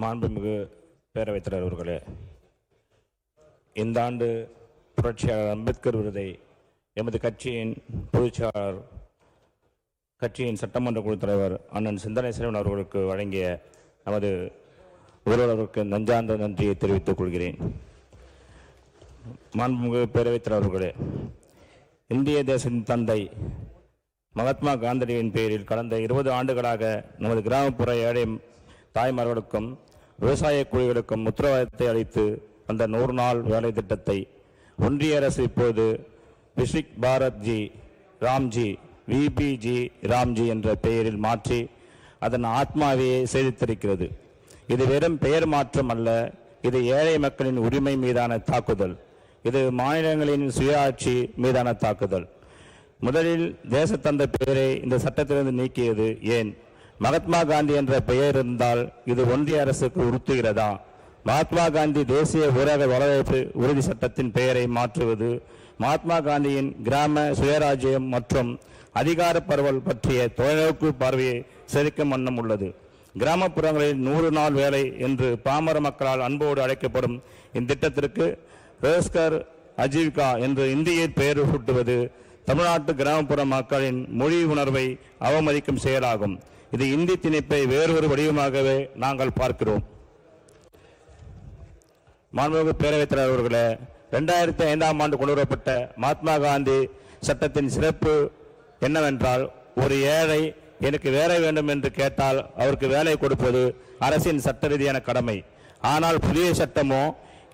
மாண்புமிகு பேரவைத் தலைவர் அவர்களே இந்த ஆண்டு புரட்சியாளர் அம்பேத்கர் விருதை எமது கட்சியின் பொதுச்செயலாளர் கட்சியின் சட்டமன்ற குழு தலைவர் அண்ணன் சிந்தனை சிறுவன் அவர்களுக்கு வழங்கிய நமது முதல்வருக்கு நஞ்சார்ந்த நன்றியை தெரிவித்துக் கொள்கிறேன். மாண்புமிகு பேரவைத் தலைவர் அவர்களே இந்திய தேசத்தின் தந்தை மகாத்மா காந்தியின் பெயரில் கடந்த இருபது ஆண்டுகளாக நமது கிராமப்புற ஏழை தாய்மார்களுக்கும் விவசாய குழுக்களுக்கும் உத்தரவாதத்தை அளித்து அந்த நூறு நாள் வேலை திட்டத்தை ஒன்றிய அரசு இப்போது விசிக் பாரத்ஜி ராம்ஜி விபிஜி ராம்ஜி என்ற பெயரில் மாற்றி அதன் ஆத்மாவையே சேதித்திருக்கிறது இது வெறும் பெயர் மாற்றம் அல்ல இது ஏழை மக்களின் உரிமை மீதான தாக்குதல். இது மாநிலங்களின் சுயாட்சி மீதான தாக்குதல். முதலில் தேசத்தந்த பெயரை இந்த சட்டத்திலிருந்து நீக்கியது ஏன்? மகாத்மா காந்தி என்ற பெயர் இருந்தால் இது ஒன்றிய அரசுக்கு உறுத்துகிறதா? மகாத்மா காந்தி தேசிய ஊரக வரவேற்பு உறுதி சட்டத்தின் பெயரை மாற்றுவது மகாத்மா காந்தியின் கிராம சுயராஜ்யம் மற்றும் அதிகார பரவல் பற்றிய தொலைநோக்கு பார்வையை செதுக்கும் வண்ணம் உள்ளது. கிராமப்புறங்களில் நூறு நாள் வேலை என்று பாமர மக்களால் அன்போடு அழைக்கப்படும் இந்த திட்டத்திற்கு ரோஸ்கர் அஜீவிகா என்று இந்தியில் பெயர் சூட்டுவது தமிழ்நாட்டு கிராமப்புற மக்களின் மொழி உணர்வை அவமதிக்கும் செயலாகும். இது இந்தி திணிப்பை வேறொரு வடிவமாகவே நாங்கள் பார்க்கிறோம். மாண்புமிகு பேரவைத் தலைவர் அவர்களே ரெண்டாயிரத்தி ஐந்தாம் ஆண்டு கொண்டு வரப்பட்ட மகாத்மா காந்தி சட்டத்தின் சிறப்பு என்னவென்றால் ஒரு ஏழை எனக்கு வேலை வேண்டும் என்று கேட்டால் அவருக்கு வேலை கொடுப்பது அரசின் சட்ட ரீதியான கடமை. ஆனால் புதிய சட்டமோ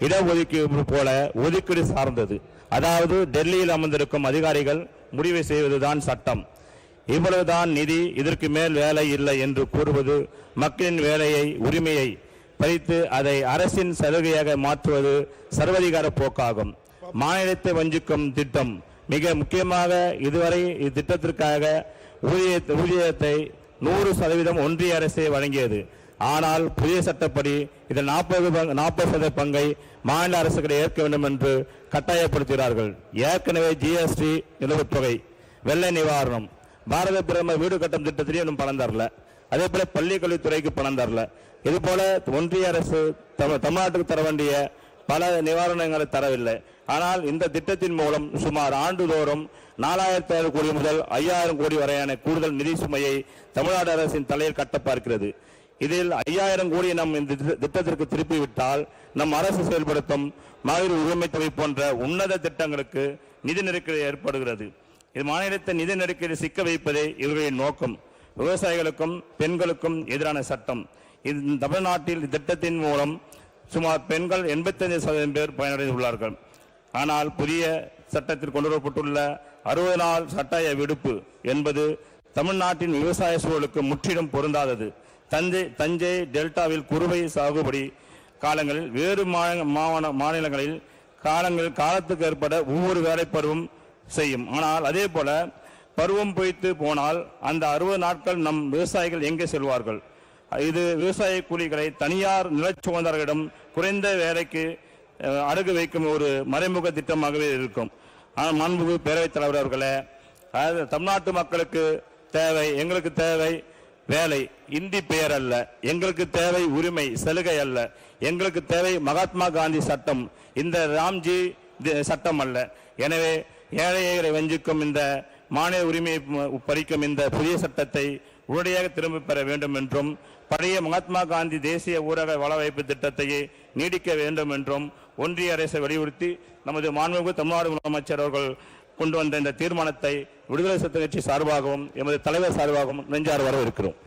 இடஒதுக்கீடு போல ஒதுக்கீடு சார்ந்தது. அதாவது டெல்லியில் அமர்ந்திருக்கும் அதிகாரிகள் முடிவு செய்வதுதான் சட்டம். இவ்வளவுதான் நிதி இதற்கு மேல் வேலை இல்லை என்று கூறுவது மக்களின் வேலையை உரிமையை பறித்து அதை அரசின் சலுகையாக மாற்றுவது சர்வதிகார போக்காகும். மாநிலத்தை வஞ்சிக்கும் திட்டம் மிக முக்கியமாக இதுவரை இத்திட்டத்திற்காக ஊதிய ஊதியத்தை நூறு சதவீதம் ஒன்றிய அரசே வழங்கியது. ஆனால் புதிய சட்டப்படி இதன் நாற்பது நாற்பது சதவீத பங்கை மாநில அரசுகளை ஏற்க வேண்டும் என்று கட்டாயப்படுத்துகிறார்கள். ஏற்கனவே ஜிஎஸ்டி நிலவுத்தொகை வெள்ள நிவாரணம் பாரத பிரதமர் வீடு கட்டும் திட்டத்திலேயே இன்னும் பணம் தரல. அதே போல பள்ளிக்கல்வித்துறைக்கு பணம் தரல. இது போல ஒன்றிய அரசு தமிழ்நாட்டுக்கு தர வேண்டிய பல நிவாரணங்களை தரவில்லை. ஆனால் இந்த திட்டத்தின் மூலம் சுமார் ஆண்டுதோறும் நாலாயிரத்தி ஐநூறு கோடி முதல் ஐயாயிரம் கோடி வரையான கூடுதல் நிதி சுமையை தமிழ்நாடு அரசின் தலையில் கட்ட பார்க்கிறது. இதில் ஐயாயிரம் கோடி நம் இந்த திட்ட- திட்டத்திற்கு திருப்பிவிட்டால் நம் அரசு செயல்படுத்தும் மகளிர் உரிமை தொகை போன்ற உன்னத திட்டங்களுக்கு நிதி நெருக்கடி ஏற்படுகிறது. இது மாநிலத்தை நிதி நெருக்கடி சிக்க வைப்பதே இவர்களின் நோக்கம். விவசாயிகளுக்கும் பெண்களுக்கும் எதிரான சட்டம். இது தமிழ்நாட்டில் திட்டத்தின் மூலம் சுமார் பெண்கள் 85% சதவீதம் பேர் பயனடைந்துள்ளார்கள். ஆனால் புதிய சட்டத்தில் கொண்டு வரப்பட்டுள்ள அறுபது நாள் சட்டாய விடுப்பு என்பது தமிழ்நாட்டின் விவசாய சூழலுக்கு முற்றிலும் பொருந்தாதது. தஞ்சை தஞ்சை டெல்டாவில் குறுவை சாகுபடி காலங்களில் வேறு மாநிலங்களில் காலங்களில் காலத்துக்கு ஏற்பட ஒவ்வொரு வேலைப்பருவம் செய்யும். ஆனால் அதே போல பருவம் பொய்த்து போனால் அந்த அறுபது நாட்கள் நம் விவசாயிகள் எங்கே செல்வார்கள்? இது விவசாய கூலிகளை தனியார் நிலச்சுவந்தர்களிடம் குறைந்த வேலைக்கு அடகு வைக்கும் ஒரு மறைமுக திட்டமாகவே இருக்கும். ஆனால் மாண்புகு பேரவைத் தலைவர் அவர்களே அதாவது தமிழ்நாட்டு மக்களுக்கு தேவை எங்களுக்கு தேவை வேலை. இந்தி பெயர் அல்ல. எங்களுக்கு தேவை உரிமை சலுகை அல்ல. எங்களுக்கு தேவை மகாத்மா காந்தி சட்டம். இந்த ராம்ஜி சட்டம் அல்ல. எனவே ஏழைகளை வஞ்சிக்கும் இந்த மாநில உரிமையை பறிக்கும் இந்த புதிய சட்டத்தை உடனடியாக திரும்ப பெற வேண்டும் என்றும் பழைய மகாத்மா காந்தி தேசிய ஊரக வளவைப்பு திட்டத்தையே நீடிக்க வேண்டும் என்றும் ஒன்றிய அரசை வலியுறுத்தி நமது மாண்புமிகு தமிழ்நாடு முதலமைச்சர் அவர்கள் கொண்டு வந்த இந்த தீர்மானத்தை விடுதலை சிறுத்தை கட்சி சார்பாகவும் எமது தலைவர் சார்பாகவும் நெஞ்சார் இருக்கிறோம்